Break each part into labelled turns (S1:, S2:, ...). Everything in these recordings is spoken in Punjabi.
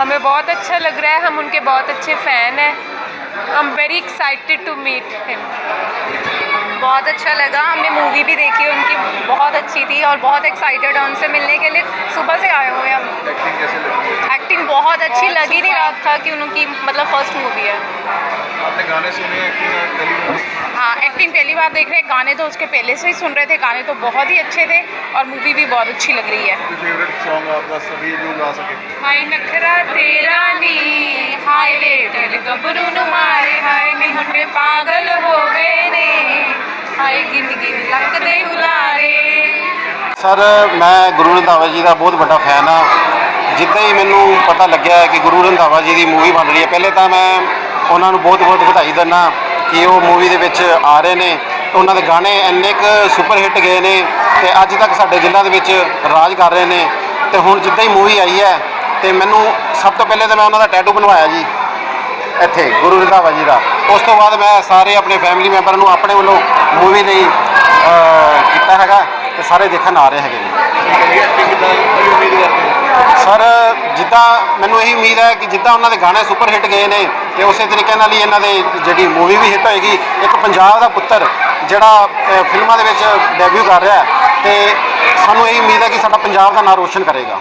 S1: हमें बहुत अच्छा लग रहा है हम उनके बहुत अच्छे फ़ैन हैं I am very excited to meet him
S2: बहुत अच्छा लगा। हमने मूवी भी देखी उनकी बहुत अच्छी थी और बहुत एक्साइटेड है उनसे मिलने के लिए। सुबह से आए हुए हम।
S3: एक्टिंग
S2: बहुत अच्छी लगी नहीं रहा था कि उनकी मतलब फ़र्स्ट मूवी है।
S3: आपने गाने सुने
S4: हाँ एक्टिंग पहली बार देख रहे हैं। गाने तो उसके पहले से ही सुन रहे थे। गाने तो बहुत ही अच्छे थे और मूवी भी बहुत अच्छी लग रही है।
S3: पागल हो
S1: ਹਾਏ ਗਿਣ ਗਿਣ ਲੱਕ ਹੁਲਾਰੇ।
S5: ਸਰ ਮੈਂ ਗੁਰੂ ਰੰਧਾਵਾ ਜੀ ਦਾ ਬਹੁਤ ਵੱਡਾ ਫੈਨ ਆ ਜਿੱਦਾਂ ਹੀ ਮੈਨੂੰ ਪਤਾ ਲੱਗਿਆ ਕਿ ਗੁਰੂ ਰੰਧਾਵਾ ਜੀ ਦੀ ਮੂਵੀ ਬਣ ਰਹੀ ਹੈ, ਪਹਿਲੇ ਤਾਂ ਮੈਂ ਉਹਨਾਂ ਨੂੰ ਬਹੁਤ ਬਹੁਤ ਵਧਾਈ ਦਿੰਦਾ ਕਿ ਉਹ ਮੂਵੀ ਦੇ ਵਿੱਚ ਆ ਰਹੇ ਨੇ। ਉਹਨਾਂ ਦੇ ਗਾਣੇ ਇੰਨੇ ਕੁ ਸੁਪਰ ਹਿੱਟ ਗਏ ਨੇ ਤੇ ਅੱਜ ਤੱਕ ਸਾਡੇ ਜ਼ਿਲ੍ਹਾ ਦੇ ਵਿੱਚ ਰਾਜ ਕਰ ਰਹੇ ਨੇ। ਤੇ ਹੁਣ ਜਿੱਦਾਂ ਹੀ ਮੂਵੀ ਆਈ ਹੈ, ਤੇ ਮੈਨੂੰ ਸਭ ਤੋਂ ਪਹਿਲੇ ਤਾਂ ਮੈਂ ਉਹਨਾਂ ਦਾ ਟੈਟੂ ਬਣਵਾਇਆ ਜੀ। ਇੱਥੇ ਗੁਰੂ ਰੰਧਾਵਾ ਜੀ ਦਾ। ਉਸ ਤੋਂ ਬਾਅਦ ਮੈਂ ਸਾਰੇ ਆਪਣੇ ਫੈਮਿਲੀ ਮੈਂਬਰ ਨੂੰ ਆਪਣੇ ਵੱਲੋਂ ਮੂਵੀ ਲਈ ਕੀਤਾ ਹੈਗਾ ਤੇ ਸਾਰੇ ਦੇਖਣ ਆ ਰਹੇ ਹੈਗੇ ਸਰ ਜਿੱਦਾਂ ਮੈਨੂੰ ਇਹੀ ਉਮੀਦ ਹੈ ਕਿ ਜਿੱਦਾਂ ਉਹਨਾਂ ਦੇ ਗਾਣੇ ਸੁਪਰ ਹਿੱਟ ਗਏ ਨੇ ਤੇ ਉਸੇ ਤਰੀਕੇ ਨਾਲ ਹੀ ਇਹਨਾਂ ਦੇ ਜਿਹੜੀ ਮੂਵੀ ਵੀ ਹਿੱਟ ਹੋਏਗੀ, ਇੱਕ ਪੰਜਾਬ ਦਾ ਪੁੱਤਰ ਜਿਹੜਾ ਫਿਲਮਾਂ ਦੇ ਵਿੱਚ ਡੈਬਿਊ ਕਰ ਰਿਹਾ ਤੇ ਸਾਨੂੰ ਇਹੀ ਉਮੀਦ ਹੈ ਕਿ ਸਾਡਾ ਪੰਜਾਬ ਦਾ ਨਾਂ ਰੋਸ਼ਨ ਕਰੇਗਾ।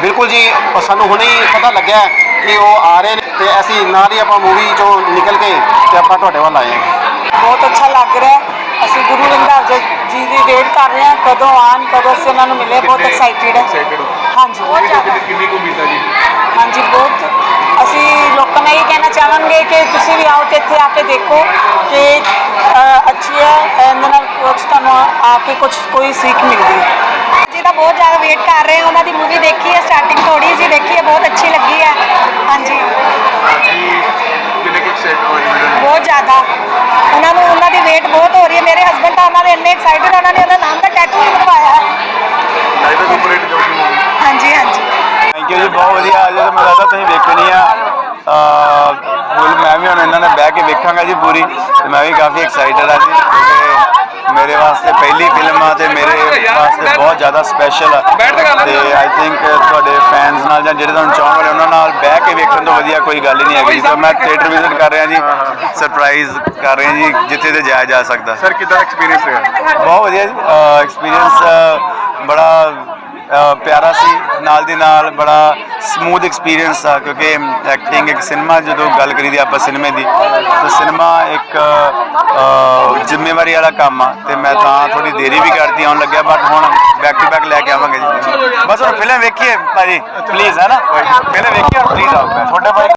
S5: ਬਿਲਕੁਲ ਜੀ ਸਾਨੂੰ ਹੁਣੇ ਹੀ ਪਤਾ ਲੱਗਿਆ ਕਿ ਉਹ ਆ ਰਹੇ ਨੇ ਤੇ ਅਸੀਂ ਨਾਲ ਹੀ ਆਪਾਂ ਮੂਵੀ ਚੋਂ ਨਿਕਲ ਕੇ ਤੇ ਆਪਾਂ ਤੁਹਾਡੇ ਵੱਲ ਆਏ ਹਾਂ।
S6: ਬਹੁਤ ਅੱਛਾ ਲੱਗ ਰਿਹਾ ਅਸੀਂ ਗੁਰੂ ਰੰਧਾਵਾ ਜੀ ਦੀ ਵੇਟ ਕਰ ਰਹੇ ਹਾਂ। ਕਦੋਂ ਆਣ ਕਦੋਂ ਅਸੀਂ ਉਹਨਾਂ ਨੂੰ ਮਿਲੇ ਬਹੁਤ ਐਕਸਾਈਟਿਡ ਹੈ। ਹਾਂਜੀ। ਬਹੁਤ
S3: ਕਿੰਨੀ ਕੁ ਉਮੀਦ ਜੀ?
S6: ਹਾਂਜੀ ਬਹੁਤ। ਅਸੀਂ ਲੋਕਾਂ ਨੂੰ ਇਹ ਕਹਿਣਾ ਚਾਹਾਂਗੇ ਕਿ ਤੁਸੀਂ ਵੀ ਆਓ ਤੇ ਇੱਥੇ ਆ ਕੇ ਦੇਖੋ ਕਿ ਅੱਛੀ ਹੈ। ਇਹਨਾਂ ਨਾਲ ਕੁਝ ਤੁਹਾਨੂੰ ਆ ਕੇ ਕੁਝ ਕੋਈ ਸਿੱਖ ਮਿਲਦੀ ਹੈ।
S2: ਦਾ ਬਹੁਤ ਜ਼ਿਆਦਾ ਵੇਟ ਕਰ ਰਹੇ ਹਾਂ। ਉਹਨਾਂ ਦੀ ਮੂਵੀ ਦੇਖੀ ਹੈ ਸਟਾਰਟਿੰਗ ਥੋੜੀ ਜੀ ਦੇਖੀ ਹੈ, ਬਹੁਤ ਅੱਛੀ ਲੱਗੀ ਹੈ। ਹਾਂਜੀ। ਬਹੁਤ ਜ਼ਿਆਦਾ। ਉਹਨਾਂ ਨੂੰ, ਉਹਨਾਂ ਦੀ ਵੇਟ ਬਹੁਤ ਹੋ ਰਹੀ ਹੈ। ਮੇਰੇ ਹਸਬੰਡ ਤਾਂ ਉਹਨਾਂ ਦੇ ਇੰਨੇ ਐਕਸਾਈਟਡ ਉਹਨਾਂ ਨੇ ਉਹਨਾਂ ਨਾਮ ਦਾ ਟੈਟੂ ਵੀ ਬਣਵਾਇਆ
S3: ਟਾਈਟਲ
S2: ਹਾਂਜੀ ਹਾਂਜੀ।
S7: ਥੈਂਕ ਯੂ ਜੀ, ਬਹੁਤ ਵਧੀਆ। ਅੱਜ ਮੈਂ ਲੱਗਦਾ ਤੁਸੀਂ ਵੇਖਣੀ ਆ। ਬੋਲ, ਮੈਂ ਵੀ ਹੁਣ ਇਹਨਾਂ ਨਾਲ ਬਹਿ ਕੇ ਵੇਖਾਂਗਾ ਜੀ ਪੂਰੀ। ਤੇ ਮੈਂ ਵੀ ਕਾਫੀ ਐਕਸਾਈਟਡ ਆ ਜੀ। ਮੇਰੇ ਵਾਸਤੇ ਪਹਿਲੀ ਫਿਲਮ ਆ ਤੇ ਮੇਰੇ ਵਾਸਤੇ ਬਹੁਤ ਜ਼ਿਆਦਾ ਸਪੈਸ਼ਲ ਆ। ਤੇ ਆਈ ਥਿੰਕ ਤੁਹਾਡੇ ਫੈਨਸ ਨਾਲ ਜਾਂ ਜਿਹੜੇ ਤੁਹਾਨੂੰ ਚਾਹੁਣ ਵਾਲੇ ਉਹਨਾਂ ਨਾਲ ਬਹਿ ਕੇ ਵੇਖਣ ਤੋਂ ਵਧੀਆ ਕੋਈ ਗੱਲ ਹੀ ਨਹੀਂ ਹੈਗੀ। ਤਾਂ ਮੈਂ ਥੀਏਟਰ ਵਿਜ਼ਿਟ ਕਰ ਰਿਹਾ ਜੀ। ਸਰਪ੍ਰਾਈਜ਼ ਕਰ ਰਿਹਾ ਜੀ ਜਿੱਥੇ ਤੇ ਜਾਇਆ ਜਾ ਸਕਦਾ।
S3: ਸਰ ਕਿਦਾਂ ਐਕਸਪੀਰੀਅੰਸ ਰਿਹਾ?
S7: ਬਹੁਤ ਵਧੀਆ ਐਕਸਪੀਰੀਅੰਸ ਬੜਾ ਪਿਆਰਾ ਸੀ। ਨਾਲ ਦੀ ਨਾਲ ਬੜਾ ਸਮੂਥ ਐਕਸਪੀਰੀਅੰਸ ਆ ਕਿਉਂਕਿ ਐਕਟਿੰਗ ਇੱਕ ਸਿਨੇਮਾ ਜਦੋਂ ਗੱਲ ਕਰੀਦੀ ਆਪਾਂ ਸਿਨੇਮੇ ਦੀ ਤਾਂ ਸਿਨੇਮਾ ਇੱਕ ਜ਼ਿੰਮੇਵਾਰੀ ਵਾਲਾ ਕੰਮ ਆ ਤੇ ਮੈਂ ਤਾਂ ਥੋੜੀ ਦੇਰੀ ਵੀ ਕਰਤੀ ਆਉਣ ਲੱਗਿਆ ਬਟ ਹੁਣ ਬੈਕ ਟੂ ਬੈਕ ਲੈ ਕੇ ਆਵਾਂਗੇ ਜੀ। ਬਸ ਹੁਣ ਫਿਲਮ ਵੇਖੀਏ ਭਾਜੀ ਪਲੀਜ਼ ਹੈ ਨਾ? ਫਿਲਮ ਵੇਖੀਏ ਔਰ ਪਲੀਜ਼ ਆਓ ਤੁਹਾਡੇ ਭਾਈ